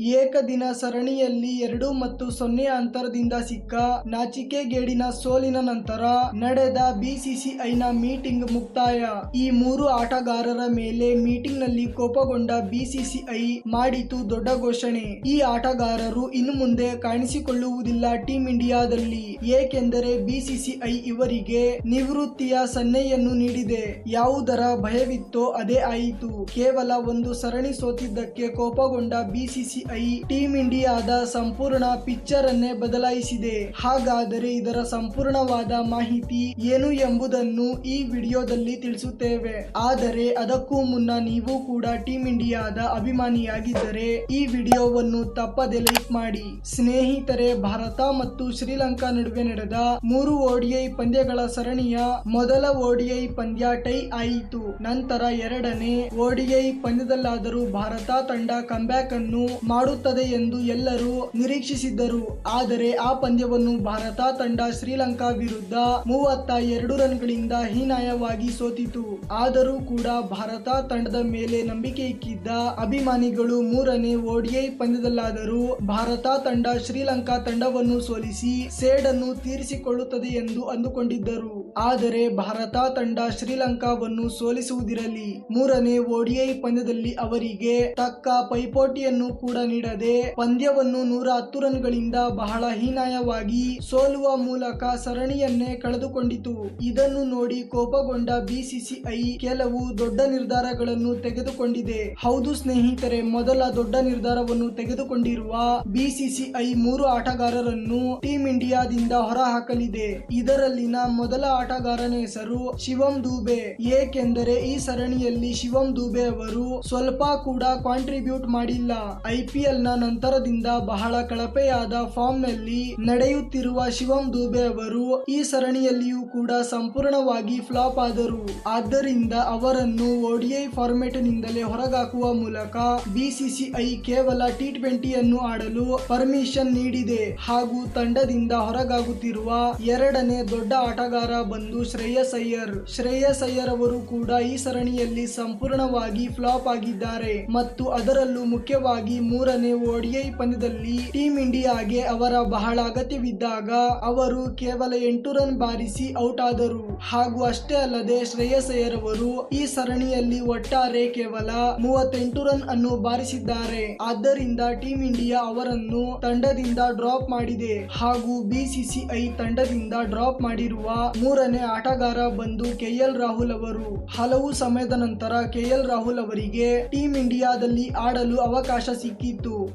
ಏಕದಿನ ಸರಣಿಯಲ್ಲಿ ಎರಡು ಮತ್ತು ಸೊನ್ನೆ ಅಂತರದಿಂದ ಸಿಕ್ಕ ನಾಚಿಕೆಗೇಡಿನ ಸೋಲಿನ ನಂತರ ನಡೆದ ಬಿಸಿಸಿಐನ ಮೀಟಿಂಗ್ ಮುಕ್ತಾಯ. ಈ ಮೂರು ಆಟಗಾರರ ಮೇಲೆ ಮೀಟಿಂಗ್ನಲ್ಲಿ ಕೋಪಗೊಂಡ ಬಿಸಿಸಿಐ ಮಾಡಿತು ದೊಡ್ಡ ಘೋಷಣೆ. ಈ ಆಟಗಾರರು ಇನ್ನು ಮುಂದೆ ಕಾಣಿಸಿಕೊಳ್ಳುವುದಿಲ್ಲ ಟೀಂ ಇಂಡಿಯಾದಲ್ಲಿ. ಏಕೆಂದರೆ ಬಿಸಿಸಿಐ ಇವರಿಗೆ ನಿವೃತ್ತಿಯ ಸನ್ನೆಯನ್ನು ನೀಡಿದೆ. ಯಾವುದರ ಭಯವಿತ್ತೋ ಅದೇ ಆಯಿತು. ಕೇವಲ ಒಂದು ಸರಣಿ ಸೋತಿದ್ದಕ್ಕೆ ಕೋಪಗೊಂಡ ಬಿಸಿಸಿಐ ಟೀಂ ಇಂಡಿಯಾದ ಸಂಪೂರ್ಣ ಪಿಕ್ಚರ್ ಅನ್ನೇ ಬದಲಾಯಿಸಿದೆ. ಹಾಗಾದರೆ ಇದರ ಸಂಪೂರ್ಣವಾದ ಮಾಹಿತಿ ಏನು ಎಂಬುದನ್ನು ಈ ವಿಡಿಯೋದಲ್ಲಿ ತಿಳಿಸುತ್ತೇವೆ. ಆದರೆ ಅದಕ್ಕೂ ಮುನ್ನ ನೀವು ಕೂಡ ಟೀಮ್ ಇಂಡಿಯಾದ ಅಭಿಮಾನಿಯಾಗಿದ್ದರೆ ಈ ವಿಡಿಯೋವನ್ನು ತಪ್ಪದೆ ಲೈಕ್ ಮಾಡಿ. ಸ್ನೇಹಿತರೆ, ಭಾರತ ಮತ್ತು ಶ್ರೀಲಂಕಾ ನಡುವೆ ನಡೆದ ಮೂರು ಓಡಿಐ ಪಂದ್ಯಗಳ ಸರಣಿಯ ಮೊದಲ ಓಡಿಐ ಪಂದ್ಯ ಟೈ ಆಯಿತು. ನಂತರ ಎರಡನೇ ಓಡಿಐ ಪಂದ್ಯದಲ್ಲಾದರೂ ಭಾರತ ತಂಡ ಕಂಬ್ಯಾಕ್ ಅನ್ನು ಮಾಡುತ್ತದೆ ಎಂದು ಎಲ್ಲರೂ ನಿರೀಕ್ಷಿಸಿದ್ದರು. ಆದರೆ ಆ ಪಂದ್ಯವನ್ನು ಭಾರತ ತಂಡ ಶ್ರೀಲಂಕಾ ವಿರುದ್ಧ ಮೂವತ್ತ ಎರಡು ರನ್ಗಳಿಂದ ಹೀನಾಯವಾಗಿ ಸೋತಿತು. ಆದರೂ ಕೂಡ ಭಾರತ ತಂಡದ ಮೇಲೆ ನಂಬಿಕೆ ಇಕ್ಕಿದ್ದ ಅಭಿಮಾನಿಗಳು ಮೂರನೇ ಓಡಿಐ ಪಂದ್ಯದಲ್ಲಾದರೂ ಭಾರತ ತಂಡ ಶ್ರೀಲಂಕಾ ತಂಡವನ್ನು ಸೋಲಿಸಿ ಸೇಡನ್ನು ತೀರಿಸಿಕೊಳ್ಳುತ್ತದೆ ಎಂದು ಅಂದುಕೊಂಡಿದ್ದರು. ಆದರೆ ಭಾರತ ತಂಡ ಶ್ರೀಲಂಕಾವನ್ನು ಸೋಲಿಸುವುದಿರಲಿ. ಮೂರನೇ ಓಡಿಐ ಪಂದ್ಯದಲ್ಲಿ ಅವರಿಗೆ ತಕ್ಕ ಪೈಪೋಟಿಯನ್ನು ಕೂಡ ನೀಡದೆ ಪಂದ್ಯವನ್ನು ನೂರ ಹತ್ತು ರನ್ಗಳಿಂದ ಬಹಳ ಹೀನಾಯವಾಗಿ ಸೋಲುವ ಮೂಲಕ ಸರಣಿಯನ್ನೇ ಕಳೆದುಕೊಂಡಿತು. ಇದನ್ನು ನೋಡಿ ಕೋಪಗೊಂಡ ಬಿಸಿಸಿಐ ಕೆಲವು ದೊಡ್ಡ ನಿರ್ಧಾರಗಳನ್ನು ತೆಗೆದುಕೊಂಡಿದೆ. ಹೌದು ಸ್ನೇಹಿತರೆ, ಮೊದಲ ದೊಡ್ಡ ನಿರ್ಧಾರವನ್ನು ತೆಗೆದುಕೊಂಡಿರುವ ಬಿಸಿಸಿಐ ಮೂರು ಆಟಗಾರರನ್ನು ಟೀಂ ಇಂಡಿಯಾದಿಂದ ಹೊರಹಾಕಲಿದೆ. ಇದರಲ್ಲಿನ ಮೊದಲ ಆಟಗಾರನ ಹೆಸರು ಶಿವಂ ದೂಬೆ. ಏಕೆಂದರೆ ಈ ಸರಣಿಯಲ್ಲಿ ಶಿವಂ ದೂಬೆ ಅವರು ಸ್ವಲ್ಪ ಕೂಡ ಕಾಂಟ್ರಿಬ್ಯೂಟ್ ಮಾಡಿಲ್ಲ. ಐಪಿಎಲ್ ನ ನಂತರದಿಂದ ಬಹಳ ಕಳಪೆಯಾದ ಫಾರ್ಮ್ನಲ್ಲಿ ನಡೆಯುತ್ತಿರುವ ಶಿವಂ ದುಬೆ ಅವರು ಈ ಸರಣಿಯಲ್ಲಿಯೂ ಕೂಡ ಸಂಪೂರ್ಣವಾಗಿ ಫ್ಲಾಪ್ ಆದರು. ಆದ್ದರಿಂದ ಅವರನ್ನು ಓಡಿಐ ಫಾರ್ಮೆಟ್ ನಿಂದಲೇ ಹೊರಗಾಕುವ ಮೂಲಕ ಬಿಸಿಸಿಐ ಕೇವಲ ಟಿ ಟ್ವೆಂಟಿಯನ್ನು ಆಡಲು ಪರ್ಮಿಷನ್ ನೀಡಿದೆ. ಹಾಗೂ ತಂಡದಿಂದ ಹೊರಗಾಗುತ್ತಿರುವ ಎರಡನೇ ದೊಡ್ಡ ಆಟಗಾರ ಬಂದು ಶ್ರೇಯಸ್ ಅಯ್ಯರ್. ಶ್ರೇಯಸ್ ಅಯ್ಯರ್ ಅವರು ಕೂಡ ಈ ಸರಣಿಯಲ್ಲಿ ಸಂಪೂರ್ಣವಾಗಿ ಫ್ಲಾಪ್ ಆಗಿದ್ದಾರೆ. ಮತ್ತು ಅದರಲ್ಲೂ ಮುಖ್ಯವಾಗಿ ಮೂರನೇ ಓಡಿಐ ಪಂದ್ಯದಲ್ಲಿ ಟೀಂ ಇಂಡಿಯಾಗೆ ಅವರ ಬಹಳ ಅಗತ್ಯವಿದ್ದಾಗ ಅವರು ಕೇವಲ ಎಂಟು ರನ್ ಬಾರಿಸಿ ಔಟ್ ಆದರು. ಹಾಗೂ ಅಷ್ಟೇ ಅಲ್ಲದೆ ಶ್ರೇಯಸ್ ಅಯ್ಯರ್ ಅವರು ಈ ಸರಣಿಯಲ್ಲಿ ಒಟ್ಟಾರೆ ಕೇವಲ ಮೂವತ್ತೆಂಟು ರನ್ ಅನ್ನು ಬಾರಿಸಿದ್ದಾರೆ. ಆದ್ದರಿಂದ ಟೀಂ ಇಂಡಿಯಾ ಅವರನ್ನು ತಂಡದಿಂದ ಡ್ರಾಪ್ ಮಾಡಿದೆ. ಹಾಗೂ ಬಿಸಿಸಿಐ ತಂಡದಿಂದ ಡ್ರಾಪ್ ಮಾಡಿರುವ ಮೂರನೇ ಆಟಗಾರ ಬಂದು ಕೆಎಲ್ ರಾಹುಲ್ ಅವರು. ಹಲವು ಸಮಯದ ನಂತರ ಕೆಎಲ್ ರಾಹುಲ್ ಅವರಿಗೆ ಟೀಂ ಇಂಡಿಯಾದಲ್ಲಿ ಆಡಲು ಅವಕಾಶ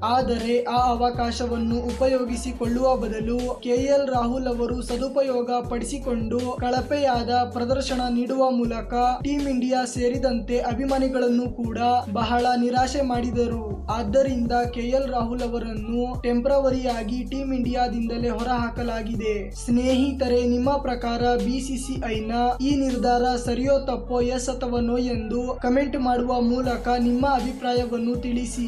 ಆದರೆ ಆ ಅವಕಾಶವನ್ನು ಉಪಯೋಗಿಸಿಕೊಳ್ಳುವ ಬದಲು ಕೆಎಲ್ ರಾಹುಲ್ ಅವರು ಸದುಪಯೋಗ ಪಡಿಸಿಕೊಂಡು ಕಳಪೆಯಾದ ಪ್ರದರ್ಶನ ನೀಡುವ ಮೂಲಕ ಟೀಂ ಇಂಡಿಯಾ ಸೇರಿದಂತೆ ಅಭಿಮಾನಿಗಳನ್ನು ಕೂಡ ಬಹಳ ನಿರಾಶೆ ಮಾಡಿದರು. ಆದ್ದರಿಂದ ಕೆಎಲ್ ರಾಹುಲ್ ಅವರನ್ನು ಟೆಂಪ್ರವರಿಯಾಗಿ ಟೀಂ ಇಂಡಿಯಾದಿಂದಲೇ ಹೊರಹಾಕಲಾಗಿದೆ. ಸ್ನೇಹಿತರೆ, ನಿಮ್ಮ ಪ್ರಕಾರ ಬಿಸಿಸಿಐನ ಈ ನಿರ್ಧಾರ ಸರಿಯೋ ತಪ್ಪೋ ಎಸ್ ಅಥವಾ ನೋ ಎಂದು ಕಮೆಂಟ್ ಮಾಡುವ ಮೂಲಕ ನಿಮ್ಮ ಅಭಿಪ್ರಾಯವನ್ನು ತಿಳಿಸಿ.